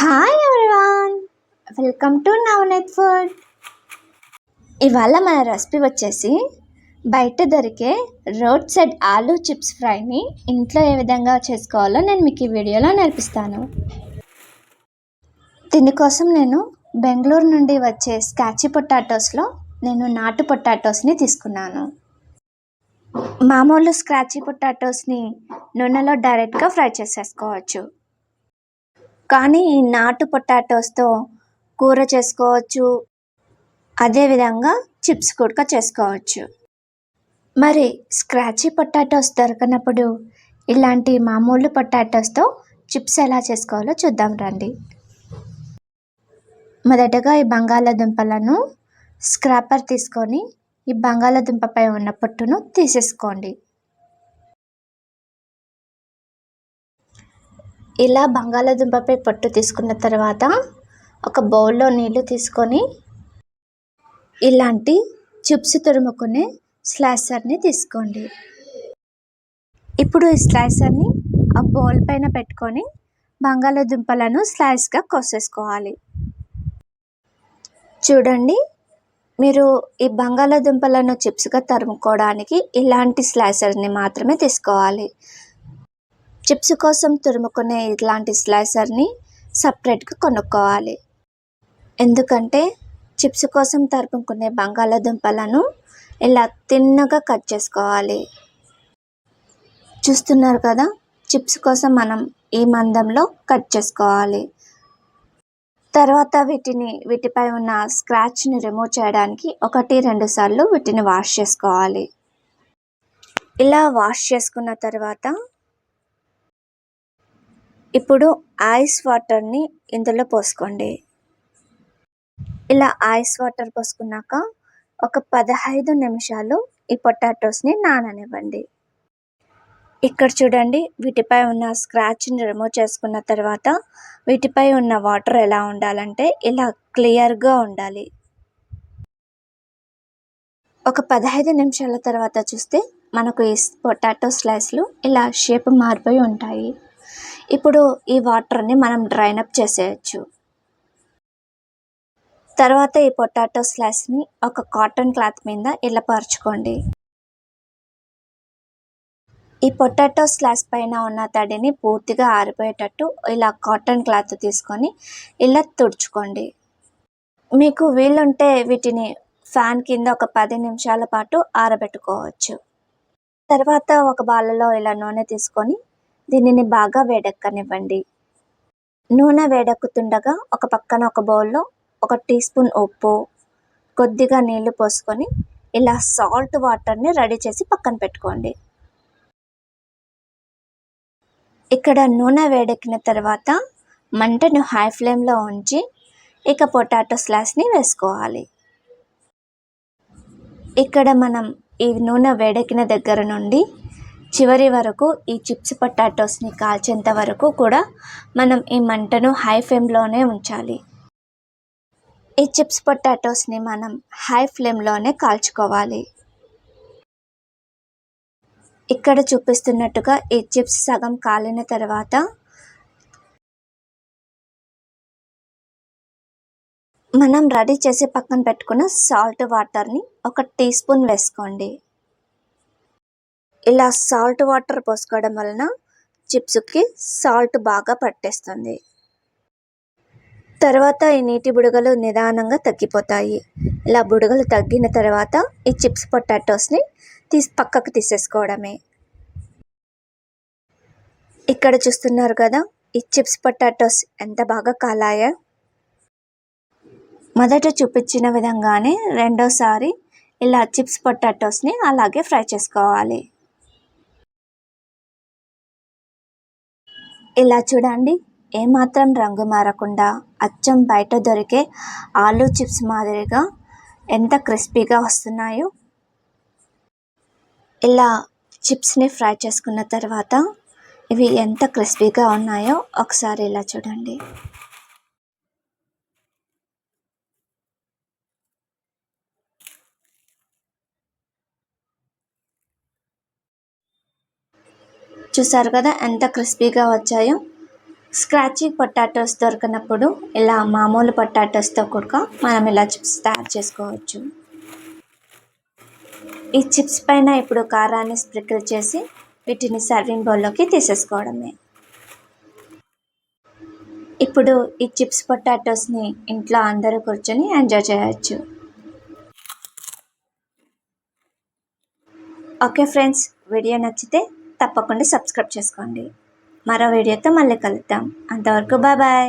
Hi everyone welcome to Navaneeth food ఇవాళ మన recipe వచ్చేసి బయట దొరికే రోడ్ సైడ్ ఆలూ చిప్స్ ఫ్రైని ఇంట్లో ఏ విధంగా చేసుకోవాలో నేను మీకు ఈ వీడియోలో నేర్పిస్తాను. దీనికోసం నేను బెంగళూరు నుండి వచ్చే స్కాచీ పొటాటోస్లో నేను నాటు పొటాటోస్ని తీసుకున్నాను. మామూలు స్క్రాచీ పొటాటోస్ని నూనెలో డైరెక్ట్గా ఫ్రై చేసేసుకోవచ్చు. కానీ నాటు పొటాటోస్తో కూర చేసుకోవచ్చు. అదేవిధంగా చిప్స్ కూడా చేసుకోవచ్చు. మరి స్క్రాచీ పొటాటోస్ దొరకనప్పుడు ఇలాంటి మామూలు పొటాటోస్తో చిప్స్ ఎలా చేసుకోవాలో చూద్దాం రండి. మొదటగా ఈ బంగాళాదుంపలను స్క్రాపర్ తీసుకొని ఈ బంగాళాదుంపపై ఉన్న పొట్టును తీసేసుకోండి. ఇలా బంగాళాదుంపపై పొట్టు తీసుకున్న తర్వాత ఒక బౌల్లో నీళ్ళు తీసుకొని ఇలాంటి చిప్స్ తురుముకునే స్లైసర్ని తీసుకోండి. ఇప్పుడు ఈ స్లైసర్ని ఆ బౌల్ పైన పెట్టుకొని బంగాళాదుంపలను స్లైస్గా కోసేసుకోవాలి. చూడండి మీరు ఈ బంగాళాదుంపలను చిప్స్గా తరుముకోవడానికి ఇలాంటి స్లైసర్ని మాత్రమే తీసుకోవాలి. చిప్స్ కోసం తురుముకునే ఇలాంటి స్లైసర్ని సపరేట్గా కొనుక్కోవాలి. ఎందుకంటే చిప్స్ కోసం తరుముకునే బంగాళాదుంపలను ఇలా తిన్నగా కట్ చేసుకోవాలి. చూస్తున్నారు కదా చిప్స్ కోసం మనం ఈ మందంలో కట్ చేసుకోవాలి. తర్వాత వీటిని వీటిపై ఉన్న స్క్రాచ్ని రిమూవ్ చేయడానికి ఒకటి రెండు సార్లు వీటిని వాష్ చేసుకోవాలి. ఇలా వాష్ చేసుకున్న తర్వాత ఇప్పుడు ఐస్ వాటర్ని ఇందులో పోసుకోండి. ఇలా ఐస్ వాటర్ పోసుకున్నాక ఒక పదహైదు నిమిషాలు ఈ పొటాటోస్ని నాననివ్వండి. ఇక్కడ చూడండి వీటిపై ఉన్న స్క్రాచ్ని రిమూవ్ చేసుకున్న తర్వాత వీటిపై ఉన్న వాటర్ ఎలా ఉండాలంటే ఇలా క్లియర్గా ఉండాలి. ఒక పదహైదు నిమిషాల తర్వాత చూస్తే మనకు ఈ పొటాటో స్లైస్లు ఇలా షేప్ మారిపోయి ఉంటాయి. ఇప్పుడు ఈ వాటర్ని మనం డ్రైన్ అప్ చేసేయచ్చు. తర్వాత ఈ పొటాటో స్లాస్ని ఒక కాటన్ క్లాత్ మీద ఇలా పరుచుకోండి. ఈ పొటాటో స్లాస్ పైన ఉన్న తడిని పూర్తిగా ఆరిపోయేటట్టు ఇలా కాటన్ క్లాత్ తీసుకొని ఇలా తుడుచుకోండి. మీకు వీలుంటే వీటిని ఫ్యాన్ కింద ఒక పది నిమిషాల పాటు ఆరబెట్టుకోవచ్చు. తర్వాత ఒక బాలలో ఇలా నూనె తీసుకొని దీనిని బాగా వేడెక్కనివ్వండి. నూనె వేడెక్కుతుండగా ఒక పక్కన ఒక బౌల్లో ఒక టీ స్పూన్ ఉప్పు కొద్దిగా నీళ్ళు పోసుకొని ఇలా సాల్ట్ వాటర్ని రెడీ చేసి పక్కన పెట్టుకోండి. ఇక్కడ నూనె వేడెక్కిన తర్వాత మంటను హై ఫ్లేమ్లో ఉంచి ఇక పొటాటో స్లాస్ని వేసుకోవాలి. ఇక్కడ మనం ఈ నూనె వేడెక్కిన దగ్గర నుండి చివరి వరకు ఈ చిప్స్ పొటాటోస్ని కాల్చేంత వరకు కూడా మనం ఈ మంటను హై ఫ్లేమ్లోనే ఉంచాలి. ఈ చిప్స్ పొటాటోస్ని మనం హై ఫ్లేమ్లోనే కాల్చుకోవాలి. ఇక్కడ చూపిస్తున్నట్టుగా ఈ చిప్స్ సగం కాలిన తర్వాత మనం రెడీ చేసి పక్కన పెట్టుకున్న సాల్ట్ వాటర్ని ఒక టీ స్పూన్ వేసుకోండి. ఇలా సాల్ట్ వాటర్ పోసుకోవడం వలన చిప్స్కి సాల్ట్ బాగా పట్టేస్తుంది. తర్వాత ఈ నీటి బుడగలు నిదానంగా తగ్గిపోతాయి. ఇలా బుడగలు తగ్గిన తర్వాత ఈ చిప్స్ పొటాటోస్ని తీసి పక్కకు తీసేసుకోవడమే. ఇక్కడ చూస్తున్నారు కదా ఈ చిప్స్ పొటాటోస్ ఎంత బాగా కాలాయా? మొదట చూపించిన విధంగానే రెండోసారి ఇలా చిప్స్ పొటాటోస్ని అలాగే ఫ్రై చేసుకోవాలి. ఇలా చూడండి. ఏమాత్రం రంగు మారకుండా అచ్చం బయట దొరికే ఆలూ చిప్స్ మాదిరిగా ఎంత క్రిస్పీగా వస్తున్నాయో. ఇలా చిప్స్ని ఫ్రై చేసుకున్న తర్వాత ఇవి ఎంత క్రిస్పీగా ఉన్నాయో ఒకసారి ఇలా చూడండి. చూసారు కదా ఎంత క్రిస్పీగా వచ్చాయో. స్క్రాచీ పొటాటోస్ దొరికినప్పుడు ఇలా మామూలు పొటాటోస్తో కూడా మనం ఇలా చిప్స్ తయారు చేసుకోవచ్చు. ఈ చిప్స్ పైన ఇప్పుడు కారాన్ని స్ప్రింకిల్ చేసి వీటిని సర్వింగ్ బౌల్లోకి తీసేసుకోవడమే. ఇప్పుడు ఈ చిప్స్ పొటాటోస్ని ఇంట్లో అందరూ కూర్చొని ఎంజాయ్ చేయొచ్చు. ఓకే ఫ్రెండ్స్ వీడియో నచ్చితే తప్పకుండా సబ్స్క్రైబ్ చేసుకోండి. మరో వీడియోతో మళ్ళీ కలుద్దాం. అంతవరకు బాయ్ బాయ్.